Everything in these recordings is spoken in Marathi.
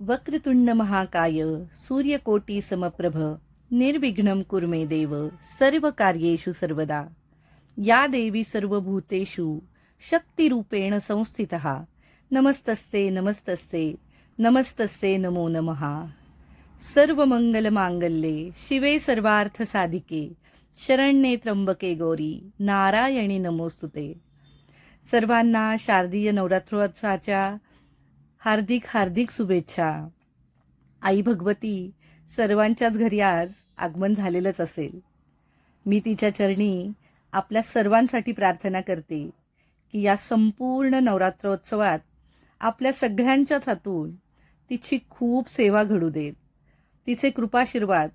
वक्रतुंड महाकाय सूर्यकोटी समप्रभ निर्विघ्नं कुर्मे देव सर्व कार्येषु सर्वदा। या देवी सर्वभूतेषु शक्तिरूपेण संस्थितः। नमस्तस्ते नमस्तस्ते नमस्तस्ते नमो नमः। सर्वमंगलमांगल्ये शिवे सर्वार्थसाधिके शरण्ये त्र्यंबके गौरी नारायणी नमोस्तुते। सर्वांना शारदीय नवरात्रोत्सवाच्या हार्दिक हार्दिक शुभेच्छा. आई भगवती सर्वांच्याच घरी आज आगमन झालेलंच असेल. मी तिच्या चरणी आपल्या सर्वांसाठी प्रार्थना करते की या संपूर्ण नवरात्रोत्सवात आपल्या सगळ्यांच्याच हातून तिची खूप सेवा घडू देत तिचे कृपाशीर्वाद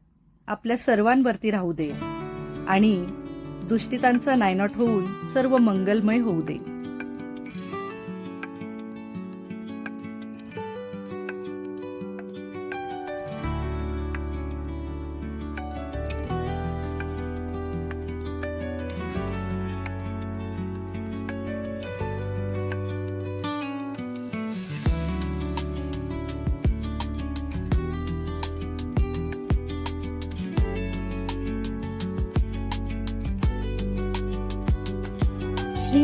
आपल्या सर्वांवरती राहू दे आणि दुष्टितांचा नायनाट होऊन सर्व मंगलमय होऊ दे.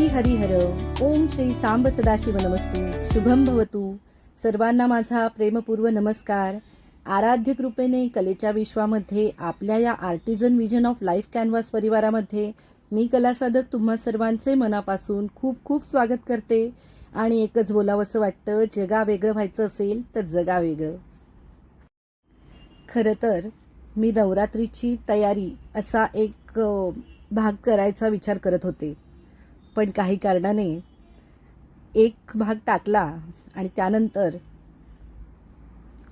हरिहर. ओम श्री सांब सदाशिव नमस्तू. शुभम भवतू. सर्वांना माझा प्रेमपूर्व नमस्कार. आराध्य कृपेने कलेच्या विश्वामध्ये आपल्या या artisan vision of life canvas परिवारामध्ये मी कलासाधक तुम्हा सर्वांचे मनापासून खूप खूप स्वागत करते. आणि एकच बोलावंसं वाटतं जगा वेगळं व्हायचं असेल तर जगा वेगळं. खरं तर मी नवरात्रीची तयारी असा एक भाग करायचा विचार करत होते. पण काही कारणाने एक भाग टाकला आणि त्यानंतर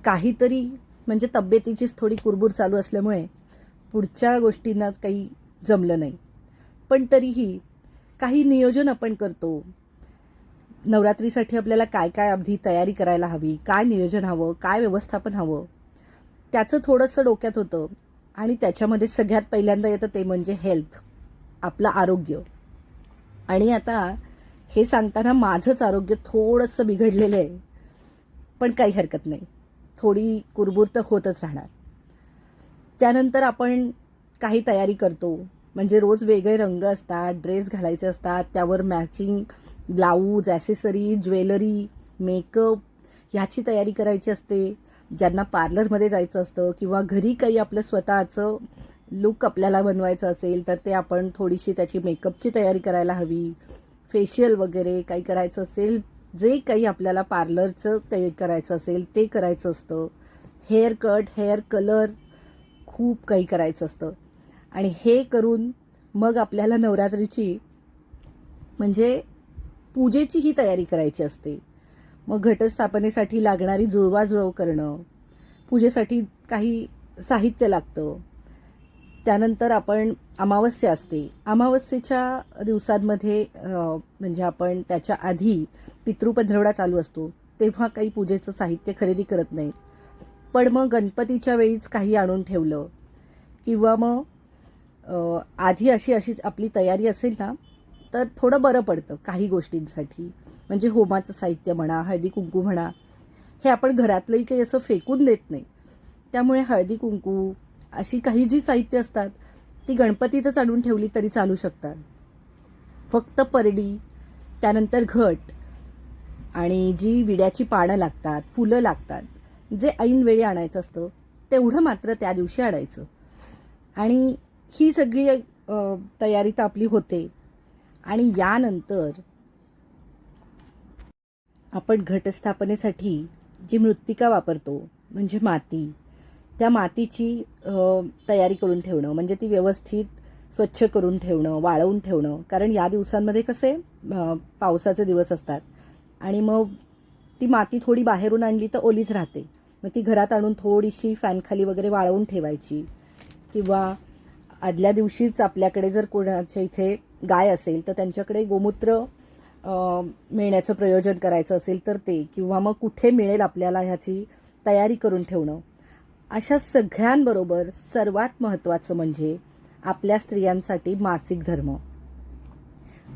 काहीतरी म्हणजे तब्येतीचीच थोडी कुरबूर चालू असल्यामुळे पुढच्या गोष्टींना काही जमलं नाही. पण तरीही काही नियोजन आपण करतो. नवरात्रीसाठी आपल्याला काय काय अगदी तयारी करायला हवी काय नियोजन हवं काय व्यवस्थापन हवं त्याचं थोडंसं डोक्यात होतं. आणि त्याच्यामध्ये सगळ्यात पहिल्यांदा येतं ते म्हणजे हेल्थ आपलं आरोग्य. आणि आता हे सांगताना माझंच आरोग्य थोडंसं बिघडलेलं आहे. पण काही हरकत नाही. थोडी कुरबूर तर होतच राहणार. त्यानंतर आपण काही तयारी करतो. म्हणजे रोज वेगळे रंग असतात ड्रेस घालायचे असतात त्यावर matching blouse accessory jewellery makeup ह्याची तयारी करायची असते. ज्यांना पार्लरमध्ये जायचं असतं किंवा घरी काही आपलं स्वतःचं लुक आपल्याला बनवायचं असेल तर ते आपण थोडीशी त्याची मेकअपची तयारी करायला हवी. फेशियल वगैरे काही करायचं असेल जे काही आपल्याला पार्लरचं काही करायचं असेल ते करायचं असतं. हेअर कट हेअर कलर खूप काही करायचं असतं. आणि हे करून मग आपल्याला नवरात्रीची म्हणजे पूजेची ही तयारी करायची असते. मग घटस्थापनेसाठी लागणारी जुळवाजुळव करणं पूजेसाठी काही साहित्य लागतं. त्यानंतर आपण अमावस्या असते. अमावस्येच्या दिवसांमध्ये म्हणजे आपण त्याच्या आधी पितृपंधरवडा चालू असतो. तेव्हा काही पूजेचं साहित्य खरेदी करत नाही पण मग गणपतीच्या वेळीच काही आणून ठेवलं. किंवा मग आधी अशी अशी आपली तयारी असेल ना तर थोडं बरं पडतं काही गोष्टींसाठी. म्हणजे होमाचं साहित्य म्हणा हळदी कुंकू म्हणा हे आपण घरातलंही काही असं फेकून देत नाही. त्यामुळे हळदी कुंकू अशी काही जी साहित्य असतात ती गणपतीतच आणून ठेवली तरी चालू शकतात. फक्त परडी त्यानंतर घट आणि जी विड्याची पानं लागतात फुलं लागतात जे ऐनवेळी आणायचं असतं तेवढं मात्र त्या दिवशी आणायचं. आणि ही सगळी तयारी तर आपली होते. आणि यानंतर आपण घटस्थापनेसाठी जी मृत्तिका वापरतो म्हणजे माती त्या मातीची तयारी करून ठेवणं म्हणजे ती व्यवस्थित स्वच्छ करून ठेवणं वाळवून ठेवणं. कारण या दिवसांमध्ये कसे पावसाचे दिवस असतात. आणि मग ती माती थोडी बाहेरून आणली तर ओलीच राहते. मग ती घरात आणून थोडीशी फॅनखाली वगैरे वाळवून ठेवायची. किंवा आदल्या दिवशीच आपल्याकडे जर कोणाच्या इथे गाय असेल तर त्यांच्याकडे गोमूत्र मिळण्याचं प्रयोजन करायचं असेल तर ते. किंवा मग कुठे मिळेल आपल्याला ह्याची तयारी करून ठेवणं. अशा सगळ्यांबरोबर सर्वात महत्त्वाचं म्हणजे आपल्या स्त्रियांसाठी मासिक धर्म.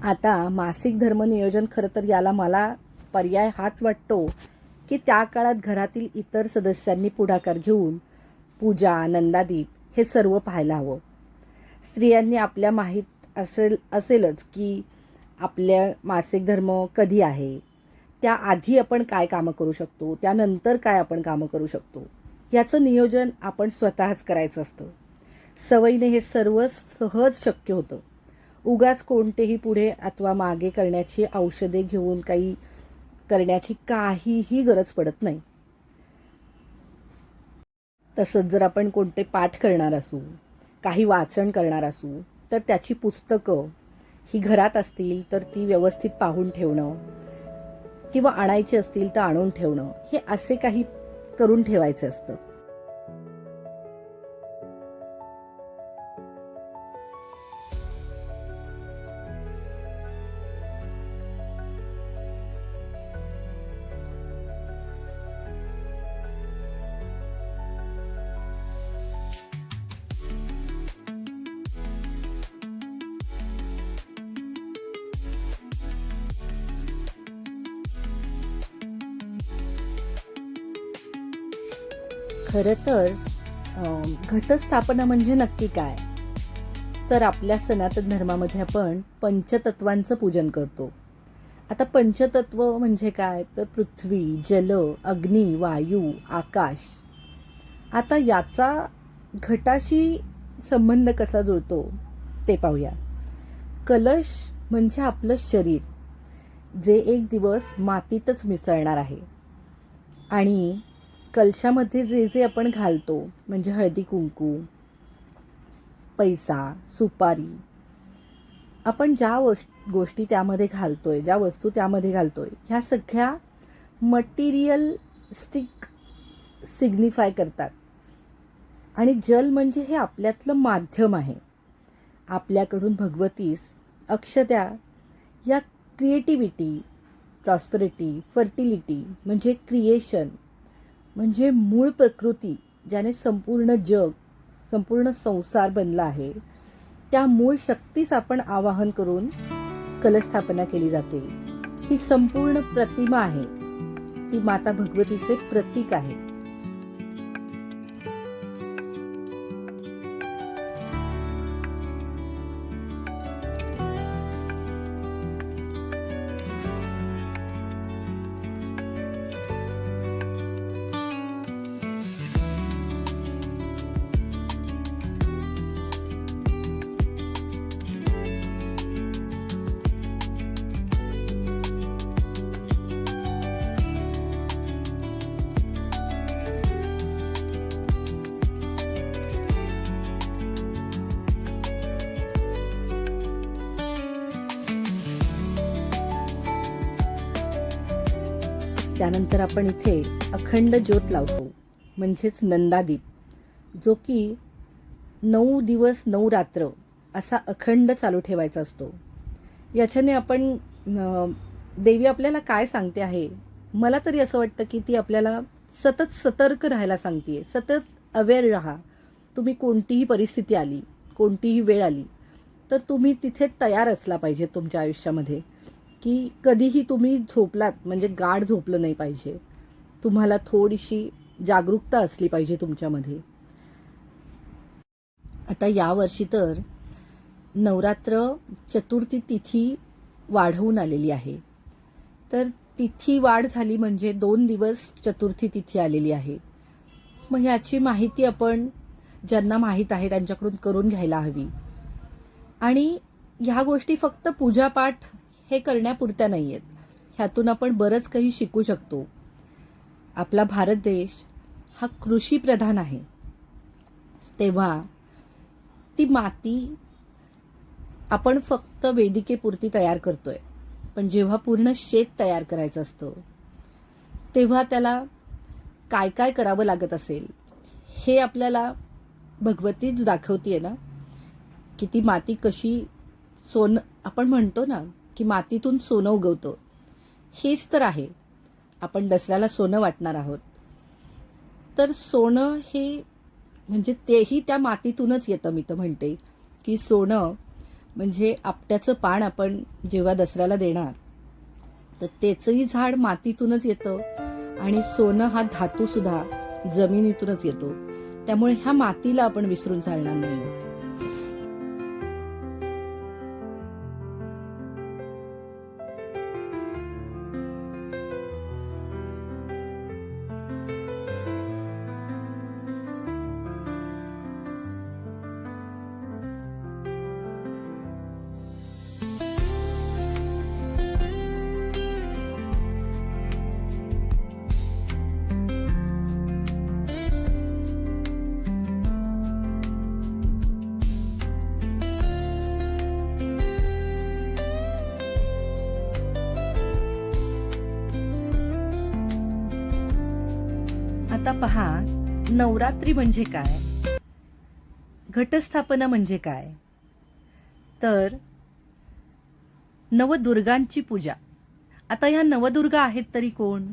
आता मासिक धर्म नियोजन खरं तर याला मला पर्याय हाच वाटतो की त्या काळात घरातील इतर सदस्यांनी पुढाकार घेऊन पूजा नंदादीप हे सर्व पाहायला हवं. स्त्रियांनी आपल्या माहीत असेल असेलच की आपल्या मासिक धर्म कधी आहे? त्याआधी आपण काय कामं करू शकतो? त्यानंतर काय आपण कामं करू शकतो? याचं नियोजन आपण स्वतःच करायचं असतं. सवयीने हे सर्व सहज शक्य होतं. उगाच कोणतेही पुढे अथवा मागे करण्याची औषधे घेऊन काही करण्याची काहीही गरज पडत नाही. तसंच जर आपण कोणते पाठ करणार असू काही वाचन करणार असू तर त्याची पुस्तकं ही घरात असतील तर ती व्यवस्थित पाहून ठेवणं किंवा आणायची असतील तर आणून ठेवणं हे असे काही करून ठेवायचं असतं. खरं तर घटस्थापना म्हणजे नक्की काय? तर आपल्या सनातन धर्मामध्ये आपण पंचतत्वांचं पूजन करतो. आता पंचतत्व म्हणजे काय? तर पृथ्वी जल अग्नी वायू आकाश. आता याचा घटाशी संबंध कसा जुळतो ते पाहूया. कलश म्हणजे आपलं शरीर जे एक दिवस मातीतच मिसळणार आहे. आणि कलशामध्ये जे जे आपण घालतो म्हणजे हळदी कुंकू पैसा सुपारी आपण ज्या वस- गोष्टी त्यामध्ये घालतोय ज्या वस्तू त्यामध्ये घालतोय ह्या सगळ्या मटेरियलिस्टिक सिग्निफाय करतात. आणि जल म्हणजे हे आपल्यातलं माध्यम आहे. आपल्याकडून भगवतीस अक्षत्या या क्रिएटिव्हिटी प्रॉस्पेरिटी फर्टिलिटी म्हणजे क्रिएशन म्हणजे मूळ प्रकृती ज्याने संपूर्ण जग संपूर्ण संसार बनला आहे त्या मूळ शक्तीस आपण आवाहन करून कलस्थापना केली जाते. ही संपूर्ण प्रतिमा आहे. ती माता भगवतीचे प्रतीक आहे. त्यानंतर आपण इथे अखंड ज्योत लावतो. म्हणजेच नंदादीप. जो की नऊ दिवस नऊ रात्र असा अखंड चालू ठेवायचा असतो. याच्याने आपण देवी आपल्याला काय सांगते आहे? मला तरी असं वाटतं की ती आपल्याला सतत सतर्क राहायला सांगते सतत अवेअर राहा. तुम्ही कोणतीही परिस्थिती आली कोणतीही वेळ आली तर तुम्ही तिथे तयार असला पाहिजे तुमच्या आयुष्यामध्ये. की कधीही तुम्ही झोपलात म्हणजे गाढ झोपलं नाही पाहिजे. तुम्हाला थोडीशी जागरूकता असली पाहिजे तुमच्यामध्ये. आता यावर्षी तर नवरात्र चतुर्थी तिथी वाढवून आलेली आहे. तर तिथी वाढ झाली म्हणजे दोन दिवस चतुर्थी तिथी आलेली आहे. मग ह्याची माहिती आपण ज्यांना माहीत आहे त्यांच्याकडून करून घ्यायला हवी. आणि ह्या गोष्टी फक्त पूजापाठ हे करण्यापुरत्या नाही आहेत ह्यातून आपण बरंच काही शिकू शकतो. आपला भारत देश हा कृषीप्रधान आहे. तेव्हा ती माती आपण फक्त वेदिकेपुरती तयार करतोय. पण जेव्हा पूर्ण शेत तयार करायचं असतं तेव्हा त्याला काय काय करावं लागत असेल हे आपल्याला भगवतीच दाखवतीये ना की ती माती कशी सोन आपण म्हणतो ना की मातीतून सोनं उगवतं. हेच तर आहे. आपण दसऱ्याला सोनं वाटणार आहोत. तर सोनं हे म्हणजे तेही त्या मातीतूनच येतं मी तर म्हणते. की सोनं म्हणजे आपट्याचं पान आपण जेव्हा दसऱ्याला देणार तर त्याचंही झाड मातीतूनच येतं आणि सोनं हा धातूसुद्धा जमिनीतूनच येतो. त्यामुळे ह्या मातीला आपण विसरून चालणार नाही. पहा नवरात्री म्हणजे काय? घटस्थापना म्हणजे काय? तर नवदुर्गांची पूजा. आता ह्या नवदुर्गा आहेत तरी कोण?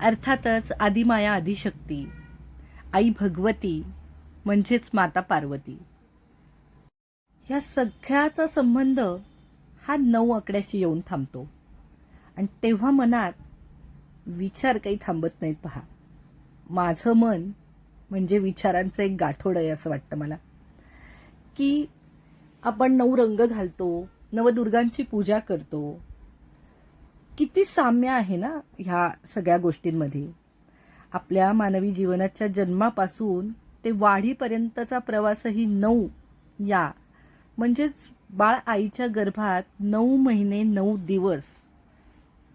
अर्थातच आदिमाया आदिशक्ती आई भगवती म्हणजेच माता पार्वती. ह्या सगळ्याचा संबंध हा नऊ आकड्याशी येऊन थांबतो. आणि तेव्हा मनात विचार काही थांबत नाहीत पहा. माझं मन म्हणजे विचारांचं एक गाठोड आहे असं वाटतं मला. की आपण नऊ रंग घालतो नवदुर्गांची पूजा करतो. किती साम्य आहे ना ह्या सगळ्या गोष्टींमध्ये. आपल्या मानवी जीवनाच्या जन्मापासून ते वाढीपर्यंतचा प्रवासही नऊ या. म्हणजेच बाळ आईच्या गर्भात नऊ महिने नऊ दिवस.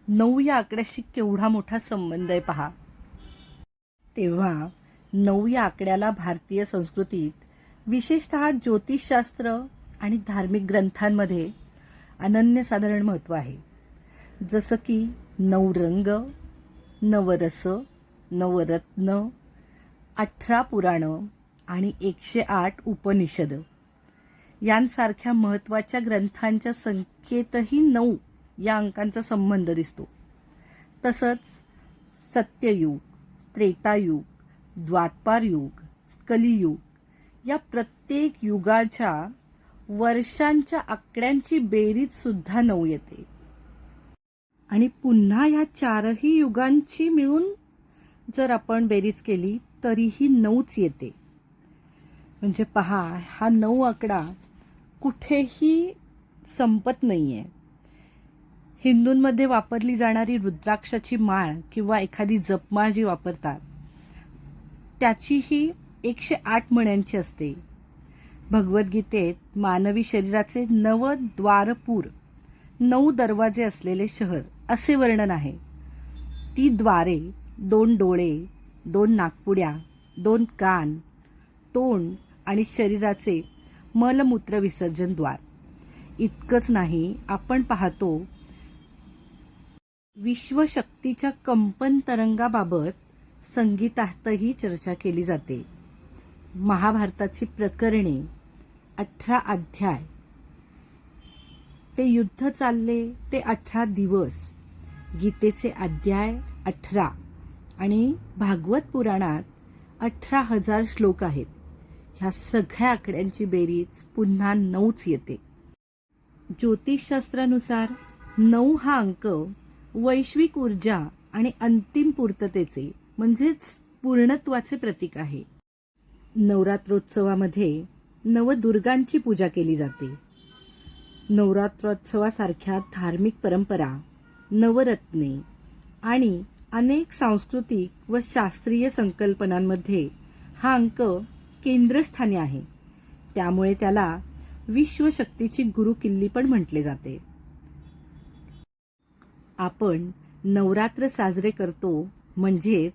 नऊ या आकड्याशी केवढा मोठा संबंध आहे पहा. तेव्हा नऊ या आकड्याला भारतीय संस्कृतीत विशेषत ज्योतिषशास्त्र आणि धार्मिक ग्रंथांमध्ये अनन्यसाधारण महत्त्व आहे. जसं की नऊ रंग नवरस नवरत्न अठरा पुराणं आणि एकशे आठ उपनिषद. यांसारख्या महत्त्वाच्या ग्रंथांच्या संख्येतही नऊ या अंकांचा संबंध दिसतो. तसंच सत्ययुग त्रेतायुग द्वापार युग कलियुग या प्रत्येक युगाच्या वर्षांच्या आकड्यांची बेरीज सुद्धा नऊ येते. आणि पुन्हा या चारही युगांची मिळून जर आपण बेरीज केली तरीही नऊच येते. म्हणजे पहा हा नऊ आकडा कुठेही संपत नाही आहे हिंदूंमध्ये वापरली जाणारी रुद्राक्षाची माळ किंवा एखादी जपमाळ जी वापरतात त्याची ही एकशे आठ मण्यांची असते. भगवद्गीतेत मानवी शरीराचे नव द्वारपूर नऊ दरवाजे असलेले शहर असे वर्णन आहे. ती द्वारे दोन डोळे दोन नागपुड्या दोन कान तोंड आणि शरीराचे मलमूत्र विसर्जन द्वार. इतकंच नाही आपण पाहतो विश्वशक्तीच्या कंपन तरंगाबाबत संगीतातही चर्चा केली जाते. महाभारताची प्रकरणे अठरा अध्याय. ते युद्ध चालले ते अठरा दिवस. गीतेचे अध्याय अठरा आणि भागवत पुराणात अठरा हजार श्लोक आहेत. ह्या सगळ्या आकड्यांची बेरीज पुन्हा नऊच येते. ज्योतिषशास्त्रानुसार नऊ हा अंक वैश्विक ऊर्जा आणि अंतिम पूर्ततेचे म्हणजेच पूर्णत्वाचे प्रतीक आहे. नवरात्रोत्सवामध्ये नवदुर्गांची पूजा केली जाते. नवरात्रोत्सवासारख्या धार्मिक परंपरा नवरत्ने आणि अनेक सांस्कृतिक व शास्त्रीय संकल्पनांमध्ये हा अंक केंद्रस्थानी आहे. त्यामुळे त्याला विश्वशक्तीची गुरुकिल्ली पण म्हटले जाते. आपण नवरात्र साजरे करतो म्हणजेच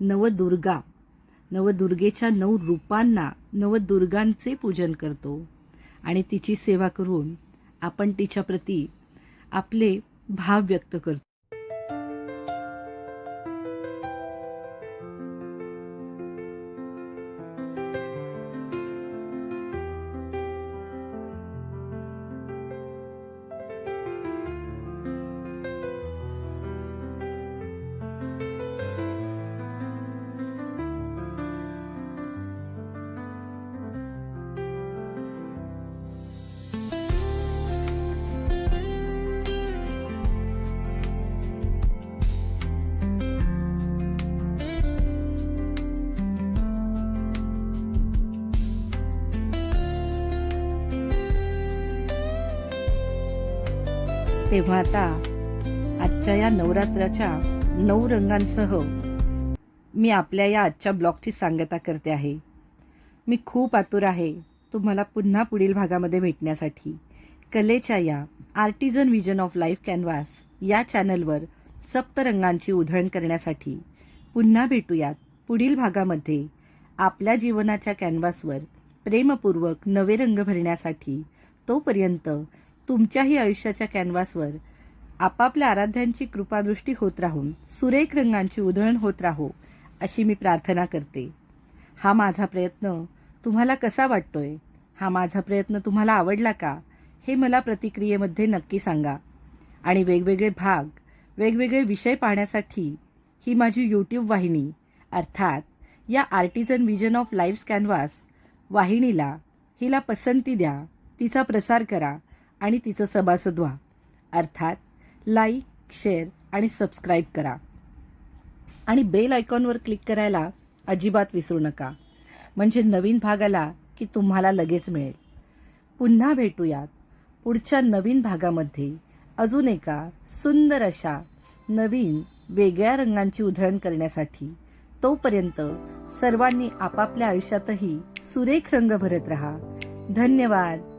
नवदुर्गा. नवदुर्गेच्या नऊ रूपांना नवदुर्गांचे पूजन करतो. आणि तिची सेवा करून आपण तिच्याप्रती आपले भाव व्यक्त करतो. तेव्हा आता आजच्या या नवरात्राच्या नऊ रंगांसह मी आपल्या या आजच्या ब्लॉगची सांगता करते आहे. मी खूप आतुर आहे तुम्हाला पुन्हा पुढील भागामध्ये भेटण्यासाठी. कलेच्या या artisan vision of life canvas या चॅनलवर सप्तरंगांची उधळण करण्यासाठी पुन्हा भेटूयात पुढील भागामध्ये. आपल्या जीवनाच्या कॅनव्हासवर प्रेमपूर्वक नवे रंग भरण्यासाठी तोपर्यंत तुमच्याही आयुष्याच्या कॅनव्हासवर आपापल्या आराध्यांची कृपादृष्टी होत राहून सुरेख रंगांची उधळण होत राहो अशी मी प्रार्थना करते. हा माझा प्रयत्न तुम्हाला कसा वाटतोय? हा माझा प्रयत्न तुम्हाला आवडला का? हे मला प्रतिक्रियेमध्ये नक्की सांगा. आणि वेगवेगळे भाग वेगवेगळे विषय पाहण्यासाठी ही माझी यूट्यूब वाहिनी अर्थात या artisan vision of life canvas वाहिनीला हिला पसंती द्या तिचा प्रसार करा आणि तिचं सभासद व्हा अर्थात लाईक शेअर आणि सबस्क्राईब करा. आणि बेल आयकॉनवर क्लिक करायला अजिबात विसरू नका. म्हणजे नवीन भाग आला की तुम्हाला लगेच मिळेल. पुन्हा भेटूयात. पुढच्या नवीन भागामध्ये अजून एका सुंदर अशा नवीन वेगळ्या रंगांची उधळण करण्यासाठी तोपर्यंत सर्वांनी आपापल्या आयुष्यातही सुरेख रंग भरत राहा. धन्यवाद.